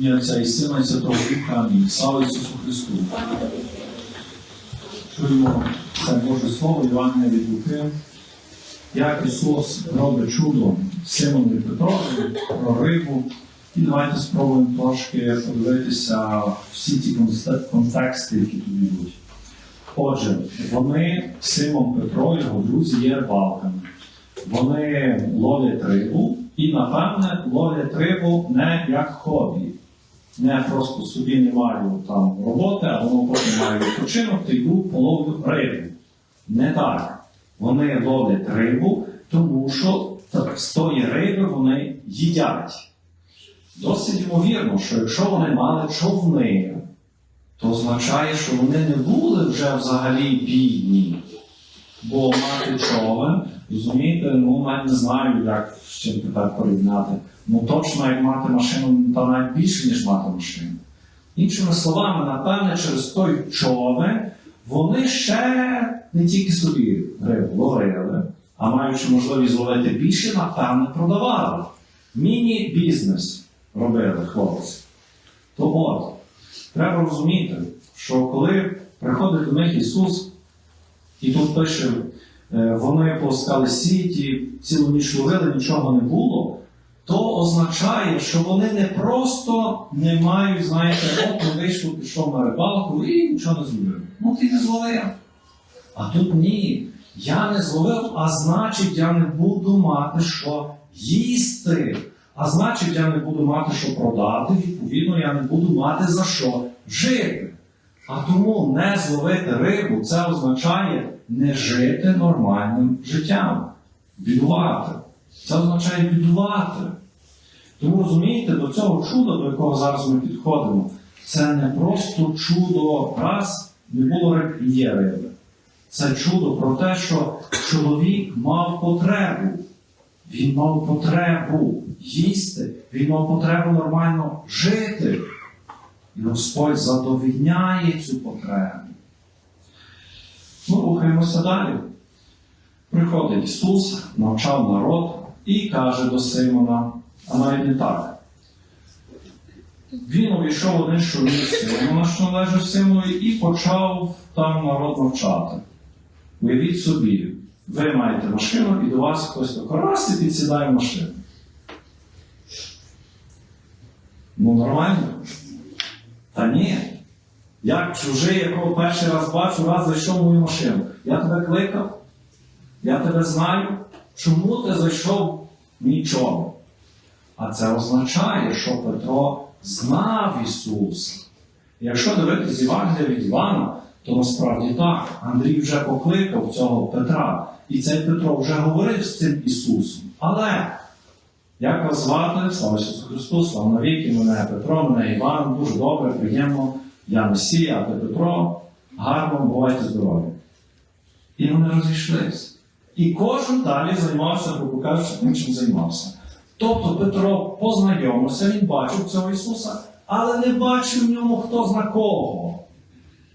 ім'я Отця і Сина і Святого Духа. Амінь. Слава Ісусу Христу. Чуємо це Боже Слово, Івангелія від Луки. Як Ісус робить чудо Симону і Петрові про рибу. І давайте спробуємо трошки подивитися всі ті контексти, які тут йдуть. Отже, вони, Симон Петро, його друзі, є рибалками. Вони ловлять рибу і, напевне, ловлять рибу не як хобі. Не просто собі не маю там роботи, а воно потім маю відпочинок, то йду половлю рибу. Не так. Вони ловлять рибу, тому що та- з тої риби вони їдять. Досить ймовірно, що якщо вони мали човни, то означає, що вони не були вже взагалі бідні. Бо мати човен, розумієте, ну навіть не знаю, як з чим тепер порівняти. Ну точно як мати машину, то навіть більше, ніж мати машину. Іншими словами, напевне, через той човен вони ще не тільки собі рибу ловили, а маючи можливість зловити більше, напевне, продавали. Міні-бізнес робили хлопці. То от, треба розуміти, що коли приходить до них Ісус, і тут пише, вони полоскали сіті, цілу ніч ловили, нічого не було, то означає, що вони не просто не мають, знаєте, от вийшло, пішов на рибалку і нічого не зловив. Ну ти не зловив. А тут ні. Я не зловив, а значить, я не буду мати що їсти. А значить, я не буду мати що продати, відповідно, я не буду мати за що жити. А тому не зловити рибу це означає не жити нормальним життям, бідувати. Це означає бідувати. Тому розумієте, до цього чуда, до якого зараз ми підходимо, це не просто чудо раз не було риб і є риби. Це чудо про те, що чоловік мав потребу. Він мав потребу їсти, він мав потребу нормально жити. І Господь задовільняє цю потребу. Ну, рухаємося далі. Приходить Ісус, навчав народ і каже до Симона, а навіть не так. Він увійшов один місце, Симона, що належить Симонові, і почав там народ навчати. Уявіть собі, ви маєте машину і до вас хтось тако підсідає машину. Ну, нормально. Та ні. Як чужий, якого перший раз бачу, раз зайшов в мою машину. Я тебе кликав, я тебе знаю. Чому ти зайшов нічого? А це означає, що Петро знав Ісуса. Якщо дивитися Євангелія від Івана, то насправді так, Андрій вже покликав цього Петра, і цей Петро вже говорив з цим Ісусом. Але як вас звати? Слава Ісусу Христу, слава навіки, мене Петро, мене Іван, дуже добре, приємно. Я Месія, а ти Петро, гарно, бувайте здорові. І вони розійшлись. І кожен далі займався, грубо кажучи, тим, чим займався. Тобто Петро познайомився, він бачив цього Ісуса, але не бачив в ньому хто зна кого.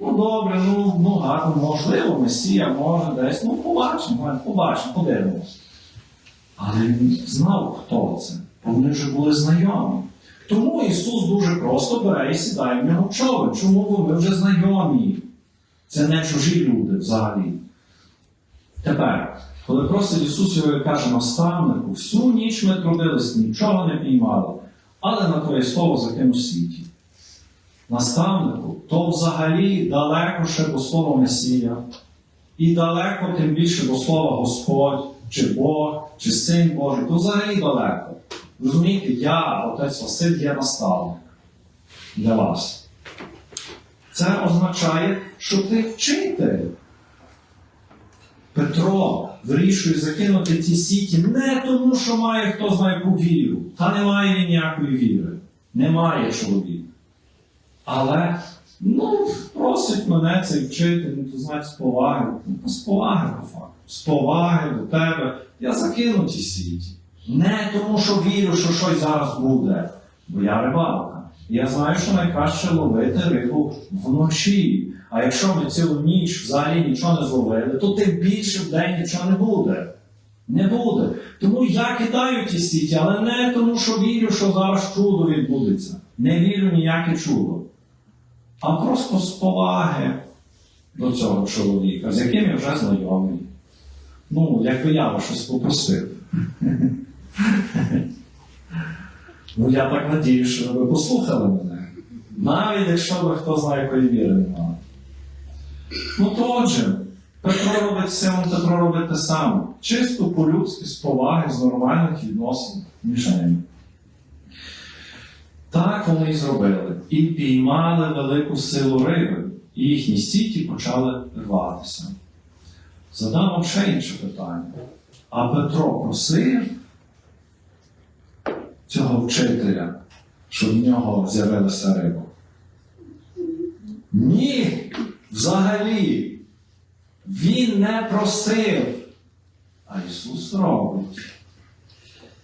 Ну добре, ну, ну гарно, можливо, Месія, може десь. Ну, побачимо, побачимо, подивимось. Але він знав, хто це, вони вже були знайомі. Тому Ісус дуже просто бере і сідає в нього човен. Чому бо ми вже знайомі? Це не чужі люди взагалі. Тепер, коли просить Ісус його каже наставнику, всю ніч ми трудились, нічого не піймали, але на твоє слово закинув світі. Наставнику, то взагалі далеко ще до слова Месія, і далеко тим більше до слова Господь, чи Бог, чи Син Божий, то взагалі далеко. Розумієте, я, отець Василь, є наставник для вас. Це означає, що ти вчитель. Петро вирішує закинути ті сіті не тому, що має хто знає яку віру. Та немає він ніякої віри. Немає чоловік. Але ну, просить мене цей вчитель, ну, то знаєте, з поваги. Ну, з поваги по факту. З поваги до тебе. Я закину ті сіті. Не тому, що вірю, що щось зараз буде. Бо я рибалка. Я знаю, що найкраще ловити рибу вночі. А якщо ми цілу ніч взагалі нічого не зловили, то тим більше в день нічого не буде. Не буде. Тому я кидаю ті сіті, але не тому, що вірю, що зараз чудо відбудеться. не вірю ніяке чудо, а просто з поваги до цього чоловіка, з яким я вже знайомий. Ну, якби я вас щось попросив. Ну, я так надію, що ви послухали мене. Навіть якщо ви хто знає, якої віри немає. Ну то отже, Петро робить Симон Петро робить те саме. Чисто по-людськи, з поваги, з нормальних відносин між ними. Так вони і зробили. І піймали велику силу риби, і їхні сіті почали рватися. Задам ще інше питання. А Петро просив цього вчителя, щоб в нього з'явилася риба? Ні, взагалі. Він не просив, а Ісус робить.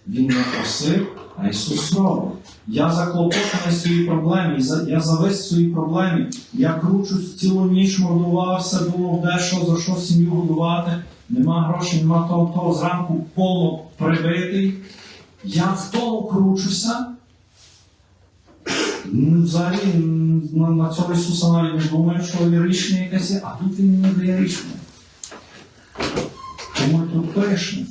Він не просив, а Ісус робить. Я заклопотаний своїй проблемі, я завис в своїй проблемі. Я кручусь цілу ніч, мордувався, думав, де що, за що сім'ю годувати. Нема грошей, нема того, того зранку повно прибитий. Я в тому кручуся. Взагалі на, на цього Ісуса навіть не думаю, що є рішення якесь є, а тут він не дає рішення. Тому тут пише.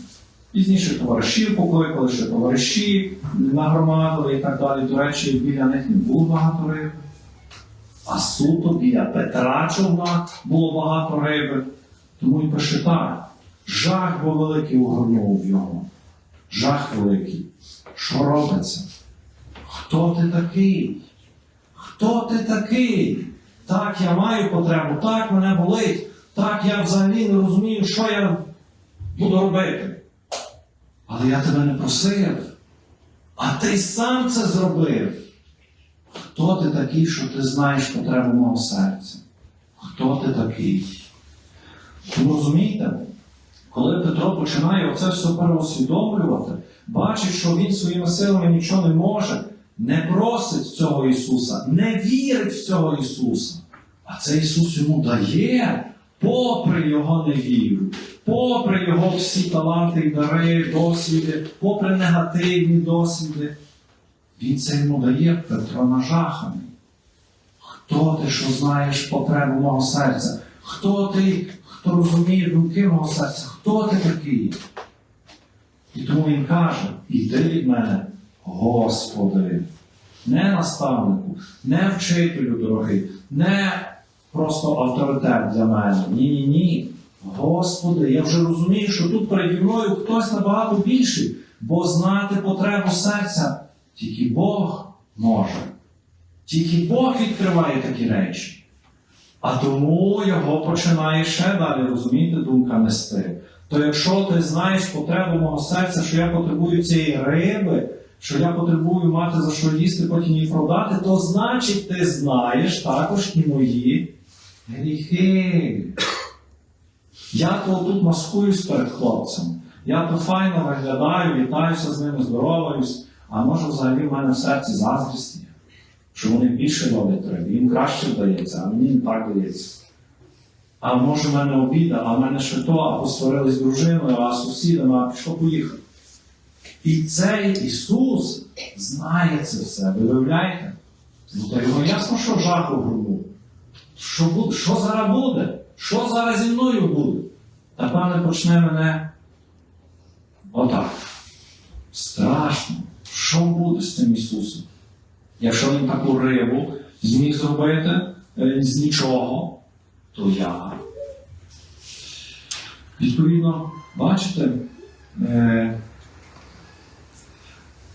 Пізніше товаришів покликали, що товариші нагромадили і так далі. До речі, біля них не було багато риби. А суто біля Петра човна було багато риби. Тому і пише так. Жах бо великий огорнув його. Жах великий. Що робиться? Хто ти такий? Хто ти такий? Так, я маю потребу, так мене болить, так я взагалі не розумію, що я буду робити. Але я тебе не просив. А ти сам це зробив. Хто ти такий, що ти знаєш потребу мого серця? Хто ти такий? Тому розумієте, коли Петро починає оце все переосвідомлювати, бачить, що він своїми силами нічого не може, не просить цього Ісуса, не вірить в цього Ісуса. А цей Ісус йому дає, попри його невіру, попри його всі таланти дари, досвіди, попри негативні досвіди. Він це йому дає Петро нажаханий. Хто ти, що знаєш потребу мого серця? Хто ти, хто розуміє думки мого серця? Хто ти такий? І тому він каже: іди від мене, Господи, не наставнику, не вчителю дорогий, не просто авторитет для мене. Ні, ні, ні. Господи, я вже розумію, що тут переді мною хтось набагато більший, бо знати потребу серця тільки Бог може. Тільки Бог відкриває такі речі. А тому його починає ще далі розуміти думка нести. То якщо ти знаєш потребу мого серця, що я потребую цієї риби, що я потребую мати за що їсти, потім її продати, то значить ти знаєш також і мої гріхи. Я то тут маскуюсь перед хлопцем. Я то файно виглядаю, вітаюся з ними, здороваюсь, а може взагалі в мене в серці заздрість є, що вони більше роблять треба, їм краще вдається, а мені не так вдається. А може в мене обіда, а в мене ще то, а посварились з дружиною, а сусідами, а пішло поїхав. І цей Ісус знає це все, ви виявляєте? Ну, то його ясно, що жах огорнув. Що, що зараз буде? Що зараз зі мною буде? Та пане почне мене отак. Страшно. Що буде з цим Ісусом? Якщо він таку рибу зміг зробити е, з нічого, то я. Відповідно, бачите, е,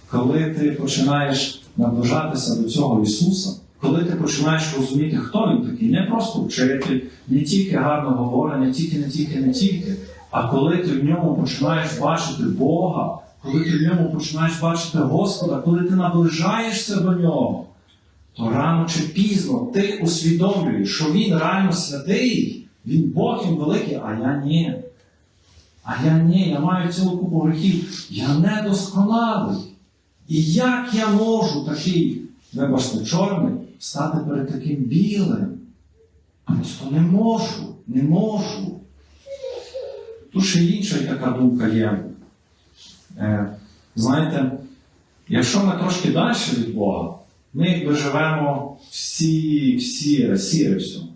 коли ти починаєш наближатися до цього Ісуса, коли ти починаєш розуміти, хто він такий, не просто вчитель, не тільки гарно говорить, не тільки, не тільки, не тільки, а коли ти в ньому починаєш бачити Бога, коли ти в ньому починаєш бачити Господа, коли ти наближаєшся до нього, то рано чи пізно ти усвідомлюєш, що він реально святий, він Бог він великий, а я ні. А я ні, я маю цілу купу гріхів, я недосконалий. І як я можу такий, вибачте, чорний, стати перед таким білим? Просто не можу, не можу. Тут ще інша така думка є. Е, знаєте, якщо ми трошки далі від Бога, Ми якби живемо всі, всі, сіре всьому.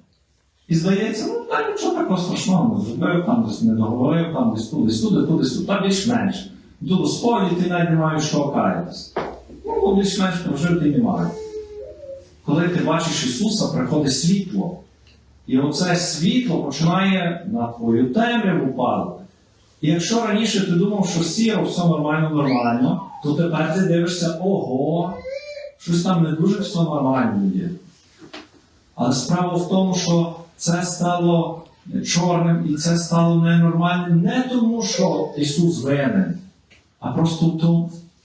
І здається, ну та нічого такого страшного не зробив, там десь не договорив, там десь туди, туди, туди, туди, та більш-менш. До Господі ти навіть не маєш що окаятися. Ну, більш-менш прожив ти не маєш. Коли ти бачиш Ісуса, приходить світло. І оце світло починає на твою темряву падати. І якщо раніше ти думав, що сіро, все нормально, нормально, то тепер ти дивишся, ого, щось там не дуже все нормально є. Але справа в тому, що це стало чорним і це стало ненормальним не тому, що Ісус винен, а просто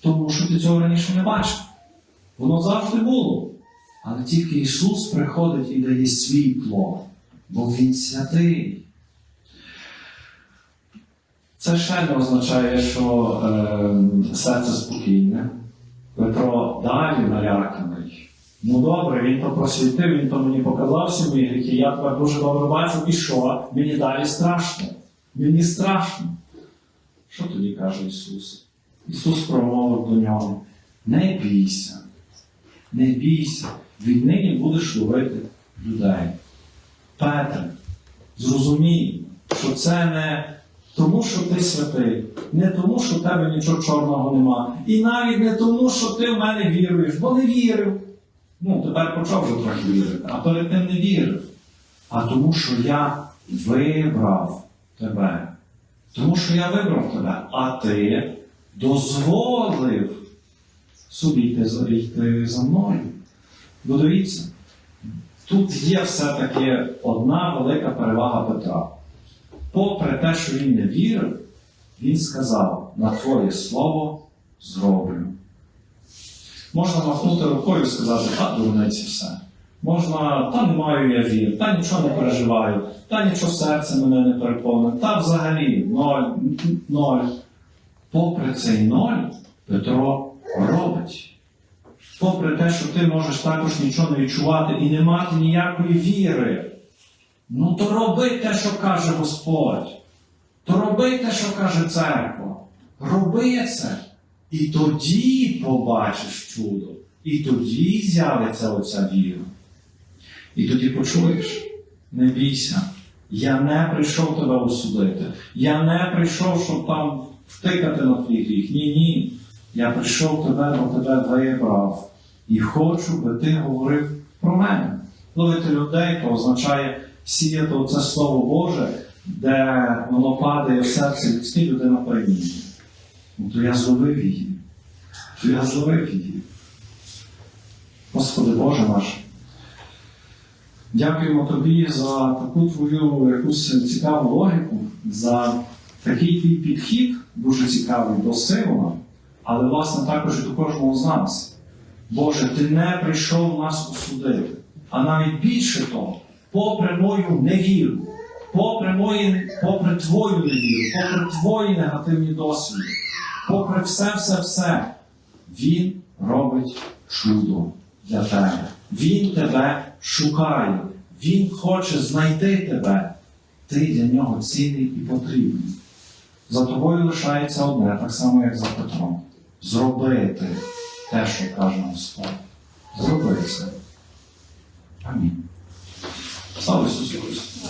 тому, що ти цього раніше не бачив. Воно завжди було. Але тільки Ісус приходить і дає світло, бо Він святий. Це ще не означає, що е, серце спокійне. Петро далі наляканий. Ну добре, він то просвітив, він то мені показав всі мої гріхи, я тепер дуже добре бачу, і що? Мені далі страшно. Мені страшно. Що тоді каже Ісус? Ісус промовив до нього: не бійся, не бійся, віднині будеш ловити людей. Петре, зрозумій, що це не тому, що ти святий, не тому, що в тебе нічого чорного нема, і навіть не тому, що ти в мене віруєш, бо не вірив. Ну, тепер почав вже трохи вірити, а перед тим не вірив. А тому, що я вибрав тебе. Тому що я вибрав тебе, а ти дозволив собі йти за, мною. Бо дивіться, тут є все-таки одна велика перевага Петра. Попри те, що він не вірив, він сказав: на твоє слово зроблю. Можна махнути рукою і сказати, та дурниці все. Можна, та не маю я вір, та нічого не переживаю, та нічого серце мене не переповнить, та взагалі ноль, ноль. Попри цей ноль, Петро робить. Попри те, що ти можеш також нічого не відчувати і не мати ніякої віри. Ну то роби те, що каже Господь. То роби те, що каже церква. Роби це. І тоді побачиш чудо. І тоді з'явиться оця віра. І тоді почуєш, не бійся. Я не прийшов тебе осудити. Я не прийшов, щоб там втикати на твій гріх. Ні, ні. Я прийшов тебе, бо тебе вибрав. І хочу, би ти говорив про мене. Ловити людей, то означає сіяти оце Слово Боже, де воно падає в серце людське, людина перемінює. Ну, то я зловив її. То я зловив її. Господи Боже наш. Дякуємо Тобі за таку твою якусь цікаву логіку, за такий твій підхід, дуже цікавий до Симона, але власне також і до кожного з нас. Боже, Ти не прийшов нас осудити, а навіть більше того, попри мою невіру, попри, мої, попри Твою невіру, попри Твої негативні досвіди, попри все-все-все, Він робить чудо для тебе. Він тебе шукає, Він хоче знайти тебе. Ти для нього цінний і потрібний. За тобою лишається одне, так само, як за Петром. Зробити те, що каже Господь. Зроби це. Амінь. Слава Ісусу Христу!